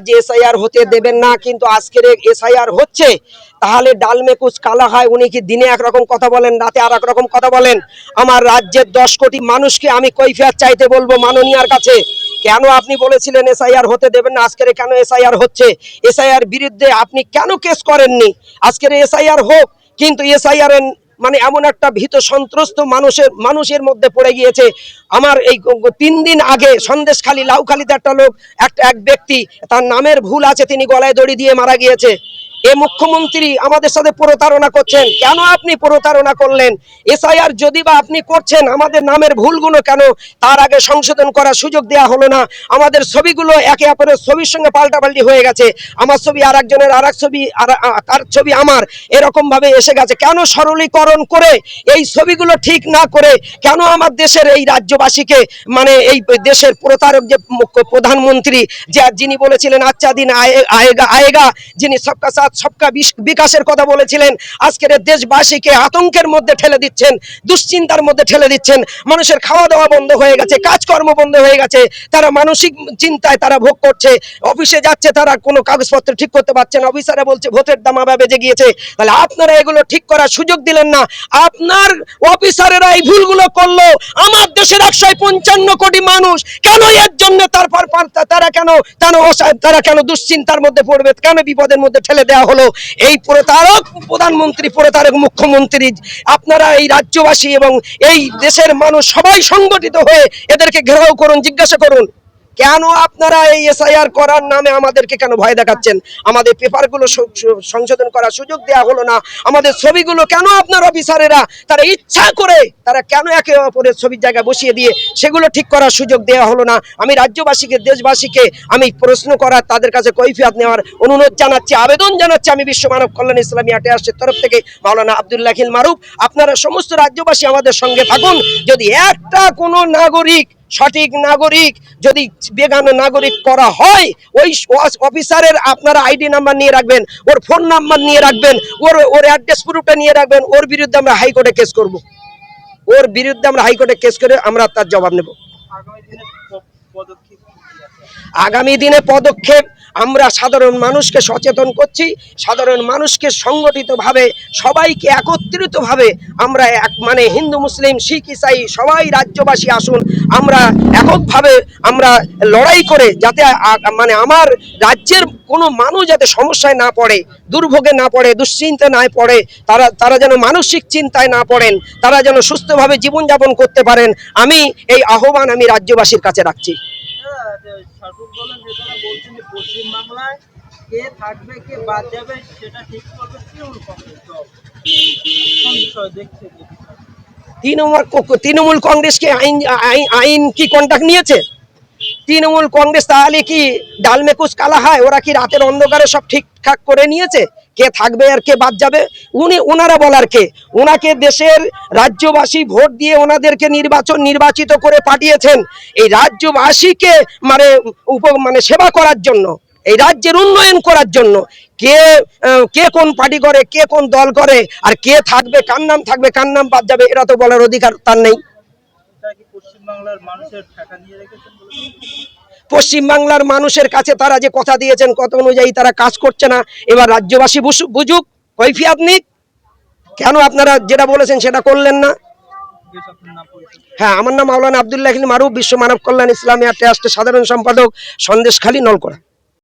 রাজ্যে এসআইআর হতে দেবেন না, কিন্তু আজকের এসআইআর হচ্ছে, তাহলে ডালমে কুচ কালা হয়, উনি কি দিনে একরকম কথা বলেন, রাতে আর এক রকম কথা বলেন? আমার রাজ্যের দশ কোটি মানুষকে আমি কৈফিয়ত চাইতে বলব মাননীয়ার কাছে। কেন আপনি বলেছিলেন এসআইআর হতে দেবেন না? আজকের কেন এসআইআর হচ্ছে? এসআইআর বিরুদ্ধে আপনি কেন কেস করেননি? আজকের এসআইআর হোক, কিন্তু এসআইআর মানে এমন একটা ভীত সন্ত্রস্ত মানুষের মানুষের মধ্যে পড়ে গিয়েছে। আমার এই তিন দিন আগে সন্দেশখালী, লাউখালীতে একটা লোক একটা এক ব্যক্তি, তার নামের ভুল আছে, তিনি গলায় দড়ি দিয়ে মারা গিয়েছে। এ মুখ্যমন্ত্রী আমাদের সাথে প্রতারণা করছেন। কেন আপনি প্রতারণা করলেন? এসআইআর যদি বা আপনি করছেন, আমাদের নামের ভুলগুলো কেন? তার আগে সংশোধন করার সুযোগ দেওয়া হলো না। আমাদের ছবিগুলো একে অপরের ছবির সঙ্গে পাল্টাপাল্টি হয়ে গেছে। আমার ছবি আর একজনের আর এক ছবি আর ছবি আমার। এরকম ভাবে এসে গেছে। কেন সরলীকরণ করে এই ছবিগুলো ঠিক না করে কেন আমার দেশের এই রাজ্যবাসীকে মানে এই দেশের প্রতারক যে প্রধানমন্ত্রী, যে যিনি বলেছিলেন আচ্ছা দিন আয়ে- আয়েগা আয়েগা, যিনি সবকা সবকা বিকাশের কথা বলেছিলেন। আজকের দেশবাসীকে আতঙ্কের মধ্যে ঠেলে দিচ্ছেন, দুশ্চিন্তার মধ্যে ঠেলে দিচ্ছেন। মানুষের খাওয়া দাওয়া বন্ধ হয়ে গেছে, কাজকর্ম বন্ধ হয়ে গেছে। তারা মানসিক চিন্তায় তারা ভোগ করছে। অফিসে যাচ্ছে, তারা কোনো কাগজপত্র ঠিক করতে পারছে না। অফিসারে বলছে, ভোটের দাম আবার বেজে গিয়েছে। তাহলে আপনারা এগুলো ঠিক করার সুযোগ দিলেন না। আপনার অফিসারেরা এই ভুলগুলো করল। আমার দেশের একশো পঞ্চান্ন কোটি মানুষ, কেন এর জন্য তারপর পার- তারা কেন তারা কেন দুশ্চিন্তার মধ্যে পড়বে? কেন বিপদের মধ্যে ঠেলে দেওয়া হলো। এই প্রতারক, প্রধানমন্ত্রী প্রতারক, মুখ্যমন্ত্রী, আপনারা এই রাজ্যবাসী এবং এই দেশের মানুষ সবাই সংগঠিত হয়ে এদেরকে ঘেরাও করুন, জিজ্ঞাসা করুন, কেন আপনারা এই এসআইআর করার নামে আমাদেরকে কেন ভয় দেখাচ্ছেন? আমাদের পেপারগুলো সংশোধন করার সুযোগ দেওয়া হলো না। আমাদের ছবিগুলো কেন আপনার অফিসারেরা তারা ইচ্ছা করে তারা কেন একে অপরের ছবির জায়গায় বসিয়ে দিয়ে সেগুলো ঠিক করার সুযোগ দেওয়া হলো না? আমি রাজ্যবাসীকে, দেশবাসীকে আমি প্রশ্ন করার, তাদের কাছে কৈফিয়ত নেওয়ার অনুরোধ জানাচ্ছি, আবেদন জানাচ্ছি। আমি বিশ্ব মানব কল্যাণ ইসলামী আটেয়াসের তরফ থেকে মাওলানা আবদুল্লাহ খিল মারুফ। আপনারা সমস্ত রাজ্যবাসী আমাদের সঙ্গে থাকুন। যদি একটা কোনো নাগরিক, সঠিক নাগরিক যদি বেগান নাগরিক করা হয়, ওই অফিসারের আপনারা আইডি নাম্বার নিয়ে রাখবেন, ওর ফোন নাম্বার নিয়ে রাখবেন, ওর ওর অ্যাড্রেস প্রুফটা নিয়ে রাখবেন, ওর বিরুদ্ধে আমরা হাইকোর্টে কেস করব। ওর বিরুদ্ধে আমরা হাইকোর্টে কেস করে আমরা তার জবাব নেব। আগামী দিনে পদক্ষেপ আমরা সাধারণ মানুষকে সচেতন করছি, সাধারণ মানুষকে সংগঠিতভাবে, সবাইকে একত্রিতভাবে আমরা এক মানে হিন্দু, মুসলিম, শিখ, ইসাই, সবাই রাজ্যবাসী আসুন, আমরা এককভাবে আমরা লড়াই করে যাতে মানে আমার রাজ্যের কোনো মানুষ যাতে সমস্যায় না পড়ে, দুর্ভোগে না পড়ে দুশ্চিন্তা না পড়ে, তারা তারা যেন মানসিক চিন্তায় না পড়েন, তারা যেন সুস্থভাবে জীবনযাপন করতে পারেন, আমি এই আহ্বান আমি রাজ্যবাসীর কাছে রাখছি। বলছেন যে পশ্চিমবাংলায় কে থাকবে, কে বাদ যাবে, সেটা ঠিক করবে তৃণমূল কংগ্রেস দল। বিষয় দেখছে তৃণমূল তৃণমূল আইন, আইন- কি কন্ট্যাক্ট নিয়েছে? তৃণমূল কংগ্রেস তাহলে কি ডালমেকুচ কালা হয়? ওরা কি রাতের অন্ধকারে সব ঠিকঠাক করে নিয়েছে? কে থাকবে আর কে বাদ যাবে? উনি ওনারা বলার কে? ওনাকে দেশের রাজ্যবাসী ভোট দিয়ে ওনাদেরকে নির্বাচন, নির্বাচিত করে পাঠিয়েছেন এই রাজ্যবাসীকে মানে উপ মানে সেবা করার জন্য, এই রাজ্যের উন্নয়ন করার জন্য। কে কে কোন পার্টি করে, কে কোন দল করে, আর কে থাকবে, কার নাম থাকবে, কার নাম বাদ যাবে, এরা তো বলার অধিকার তার নেই। পশ্চিমবাংলার মানুষের টাকা নিয়ে রেখেছেন পশ্চিমবাংলার মানুষের কাছে তারা যে কথা দিয়েছেন কত অনুযায়ী তারা কাজ করছে না। এবার রাজ্যবাসী বুঝু- বুঝুক, কৈফিয়াত নিক। কেন আপনারা যেটা বলেছেন সেটা করলেন না? হ্যাঁ আমার নাম মাওলানা আবদুল্লাহ মারুফ, বিশ্ব মানব কল্যাণ ইসলামী ট্রাস্টের সাধারণ সম্পাদক সন্দেশখালী নলকোড়া।